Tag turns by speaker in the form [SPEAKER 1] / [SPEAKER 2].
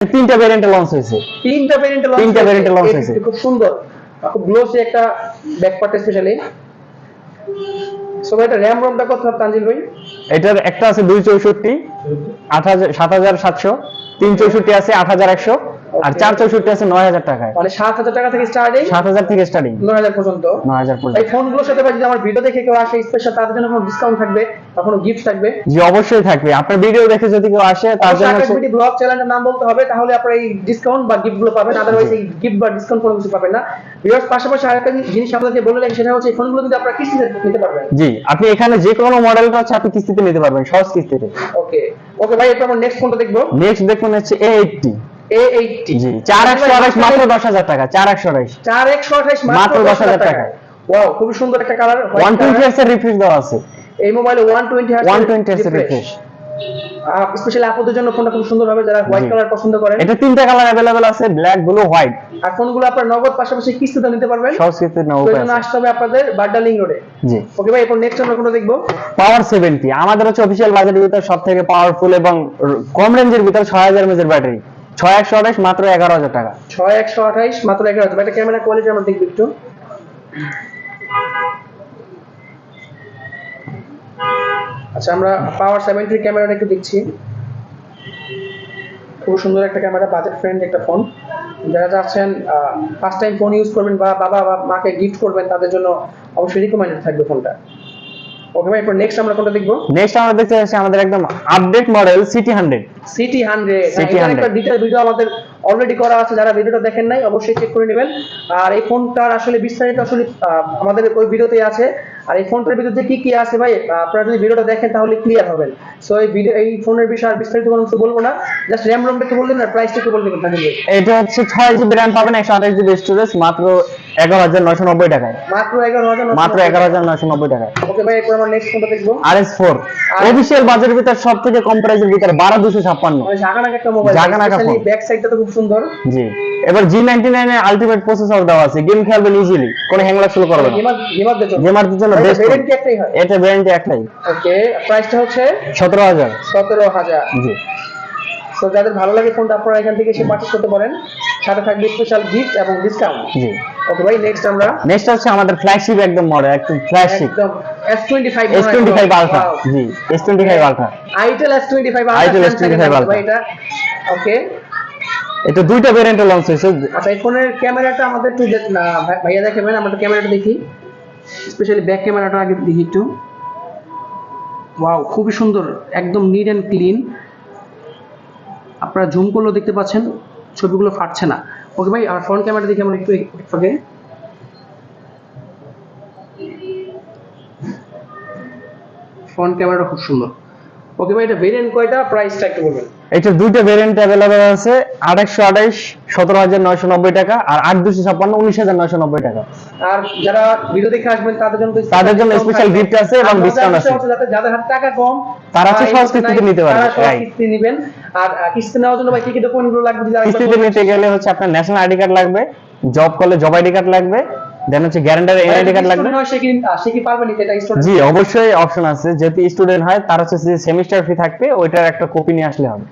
[SPEAKER 1] তিনটা ভ্যারিয়েন্টে লঞ্চ হয়েছে।
[SPEAKER 2] তিনটা ভেরিয়েন্টে লঞ্চ
[SPEAKER 1] তিনটা variant লঞ্চ হয়েছে।
[SPEAKER 2] খুব সুন্দর। খুব গ্লোসি একটা ব্যাক পার্ট স্পেশালি সবাই এটা র্যাম রমটা কত তানজিল ভাই?
[SPEAKER 1] এটার একটা আছে দুই চৌষট্টি আট হাজার সাত হাজার সাতশো তিন চৌষট্টি আছে আট হাজার একশো। আর. চার চৌষট্টি আছে নয় হাজার টাকায়।
[SPEAKER 2] মানে সাত হাজার টাকা থেকে স্টার্টিং
[SPEAKER 1] সাত হাজার থেকে স্টার্টিং
[SPEAKER 2] নয় হাজার পর্যন্ত?
[SPEAKER 1] নয় হাজার
[SPEAKER 2] এই ফোনগুলোর সাথে যদি আমার ভিডিও দেখে কেউ আসে স্পেশাল তাদের জন্য কোনো ডিসকাউন্ট থাকবে কোনো গিফট থাকবে?
[SPEAKER 1] জি অবশ্যই থাকবে। আপনার ভিডিও দেখে যদি কেউ আসে তার জন্য হচ্ছে-
[SPEAKER 2] ব্লগ চ্যানেলের নাম বলতে হবে তাহলে আপনারা এই ডিসকাউন্ট বা গিফটগুলো পাবেন। আদারওয়াইজ এই গিফট বা ডিসকাউন্ট কোনো কিছু পাবেন না। ভিউয়ার্স পাশাপাশি আরেকটা জিনিস আপনাদেরকে বলে রাখি সেটা হচ্ছে এই ফোনগুলো কিন্তু আপনারা কিস্তিতে নিতে পারবেন।
[SPEAKER 1] জি আপনি এখানে যে কোনো মডেলটা হচ্ছে আপনি কিস্তিতে নিতে পারবেন সহজ কিস্তিতে।
[SPEAKER 2] ওকে ওকে ভাই এরপর আমরা নেক্সট ফোনটা দেখব।
[SPEAKER 1] নেক্সট দেখুন হচ্ছে এ এইটটি
[SPEAKER 2] এ এইটটি।
[SPEAKER 1] জি চার একশো আড়াইশ মাত্র দশ হাজার টাকা চার একশো আড়াইশ
[SPEAKER 2] চার একশো আঠাইশ
[SPEAKER 1] মাত্র
[SPEAKER 2] মাত্র দশ হাজার
[SPEAKER 1] 10,000
[SPEAKER 2] টাকা। ওয়াও খুবই সুন্দর একটা কালার
[SPEAKER 1] ওয়ান টোয়েন্টি এর রিফ্রেশ দেওয়া আছে।
[SPEAKER 2] এই মোবাইলে ওয়ান টোয়েন্টি
[SPEAKER 1] ওয়ান টোয়েন্টি এর রিফ্রেশ
[SPEAKER 2] স্পেশালি আপুদের জন্য ফোনটা খুব সুন্দর হবে যারা হোয়াইট
[SPEAKER 1] জি।
[SPEAKER 2] কালার পছন্দ করেন।
[SPEAKER 1] এটা তিনটা কালার অ্যাভেলেবেল আছে ব্ল্যাক ব্লু হোয়াইট
[SPEAKER 2] আর ফোনগুলো আপনার নগদ পাশাপাশি কিস্তিতে নিতে পারবেন।
[SPEAKER 1] সহজ কিস্তিতে
[SPEAKER 2] তো জন্য আসতে হবে আপনাদের রোডে।
[SPEAKER 1] জি।
[SPEAKER 2] ওকে ভাই এরপর নেক্সট আমরা কোনটা দেখব?
[SPEAKER 1] পাওয়ার সেভেন্টি আমাদের হচ্ছে অফিসিয়াল বাজেটের ভিতর সব থেকে পাওয়ারফুল এবং কম রেঞ্জের ভিতর ছয় হাজার এমএজের ব্যাটারি ছয় একশো আঠাশ মাত্র এগারো হাজার টাকা।
[SPEAKER 2] ছয় একশো আঠাইশ মাত্র এগারো হাজার একটা ক্যামেরা কোয়ালিটি আমরা দেখব একটু। আচ্ছা আমরা পাওয়ার সেভেন্টির ক্যামেরাটা একটু দেখছি। খুব সুন্দর একটা ক্যামেরা বাজেট ফ্রেন্ড একটা ফোন যারা যাচ্ছেন ফার্স্ট টাইম ফোন ইউজ করবেন বা বাবা বা মাকে গিফট করবেন, তাদের জন্য অবশ্যই রিকমেন্ডেড থাকবে ফোনটা ওকে ভাই এরপর নেক্সট আমরা কোনটা দেখব?
[SPEAKER 1] নেক্সট আমরা দেখতে পাচ্ছি আমাদের একদম update model City hundred
[SPEAKER 2] City hundred
[SPEAKER 1] City
[SPEAKER 2] একটা
[SPEAKER 1] 100
[SPEAKER 2] ডিটেল ভিডিও আমাদের অলরেডি করা আছে যারা ভিডিওটা দেখেন নাই অবশ্যই চেক করে নেবেন। আর এই ফোনটার আসলে বিস্তারিত আসলে আমাদের ওই ভিডিওতে আছে। আর এই ফোনটার ভিতরে কি কি আছে ভাই আপনারা যদি ভিডিওটা দেখেন তাহলে ক্লিয়ার হবেন। সো এই ভিডিও এই ফোনের বিষয়ে আর বিস্তারিত কোনো কিছু বলব না। জাস্ট র্যাম রমটা একটু বললেন আর প্রাইসটা একটু বলে তাহলে
[SPEAKER 1] এটা হচ্ছে ছয় জিবি র্যাম পাবেন একশো আঠাশ জিবি স্টোরেজ মাত্র এগারো হাজার নয়শো নব্বই টাকায়।
[SPEAKER 2] মাত্র এগারো হাজার
[SPEAKER 1] নয়শো নব্বই আর এস ফোর। অফিসিয়াল বাজারের ভিতর সব থেকে কম প্রাইসের ভিতরে বারো দুশো ছাপ্পান্ন।
[SPEAKER 2] ব্যাক সাইডটা তো খুব সুন্দর।
[SPEAKER 1] জি। এবার জি নাইনটি নাইনের আলটিমেট প্রসেসর দেওয়া আছে। গেম খেলবেন ইজিলি কোনো শুরু করবে না।
[SPEAKER 2] গেমারদের জন্য।
[SPEAKER 1] বেস্ট
[SPEAKER 2] হয়?
[SPEAKER 1] এটা একটাই।
[SPEAKER 2] ওকে প্রাইসটা হচ্ছে?
[SPEAKER 1] সতেরো হাজার।
[SPEAKER 2] সতেরো হাজার।
[SPEAKER 1] জি।
[SPEAKER 2] তো যাদের ভালো লাগে ফোনটা আপনারা এখান থেকে এসে পারচেজ করতে পারেন। সাথে থাকবে স্পেশাল গিফট এবং ডিসকাউন্ট
[SPEAKER 1] জি।
[SPEAKER 2] ওকে ভাই নেক্সট আমরা
[SPEAKER 1] নেক্সট হচ্ছে আমাদের ফ্ল্যাগশিপ একদম মডেল একদম ফ্ল্যাগশিপ
[SPEAKER 2] একদম S25
[SPEAKER 1] S twenty five ultra জি S twenty five ultra
[SPEAKER 2] Itel S25
[SPEAKER 1] Itel S25 Ultra।
[SPEAKER 2] এটা। ওকে
[SPEAKER 1] এটা দুইটা ভেরিয়েন্টে লঞ্চ হয়েছে।
[SPEAKER 2] আচ্ছা এই ফোনের ক্যামেরাটা আমাদের একটু ভাইয়া দেখাবেন আমরা ক্যামেরাটা দেখি। স্পেশালি ব্যাক ক্যামেরাটা আগে দেখি একটু। ওয়াও খুবই সুন্দর একদম নিট অ্যান্ড ক্লিন আপনারা জুম করলেও দেখতে পাচ্ছেন ছবিগুলো ফাটছে না। ওকে ভাই আর ফ্রন্ট ক্যামেরা দেখি আমরা একটু ফাঁকে ফ্রন্ট ক্যামেরাটা খুব সুন্দর। ওকে ভাই এটা ভেরিয়েন্ট কয়টা প্রাইসটা একটু বলবেন
[SPEAKER 1] এটা দুইটা ভেরিয়েন্ট অ্যাভেলেবেল আছে আঠাশশো আঠাইশ সতেরো হাজার নয়শো নব্বই টাকা আর আট দুশো ছাপ্পান্ন উনিশ হাজার নয়শো নব্বই টাকা
[SPEAKER 2] আর যারা ভিডিও দেখে আসবেন তাদের জন্য
[SPEAKER 1] তাদের জন্য
[SPEAKER 2] থাকবে।
[SPEAKER 1] gift আছে এবং
[SPEAKER 2] বিষয়
[SPEAKER 1] আছে।
[SPEAKER 2] যাদের হাতে টাকা কম
[SPEAKER 1] তারা হচ্ছে সহজ
[SPEAKER 2] কিস্তি
[SPEAKER 1] কিস্তিতে নিতে পারবে।
[SPEAKER 2] তারা. কিস্তি নেবেন আর কিস্তি নেওয়ার জন্য ভাই কি কি ডকুমেন্টগুলো লাগবে আরেকবার
[SPEAKER 1] কিস্তিতে নিতে গেলে হচ্ছে আপনার ন্যাশনাল আইডি কার্ড লাগবে জব করলে জব আইডি কার্ড লাগবে দেন হচ্ছে গ্যারান্টার? এনআইডি কার্ড লাগবে?
[SPEAKER 2] সে কি সে কি পারবে নিতে? এটা স্টুডেন্ট
[SPEAKER 1] জি অবশ্যই অপশন আছে। যদি স্টুডেন্ট হয় তার হচ্ছে যে সেমিস্টার ফি থাকবে ওইটার একটা কপি নিয়ে আসলে হবে।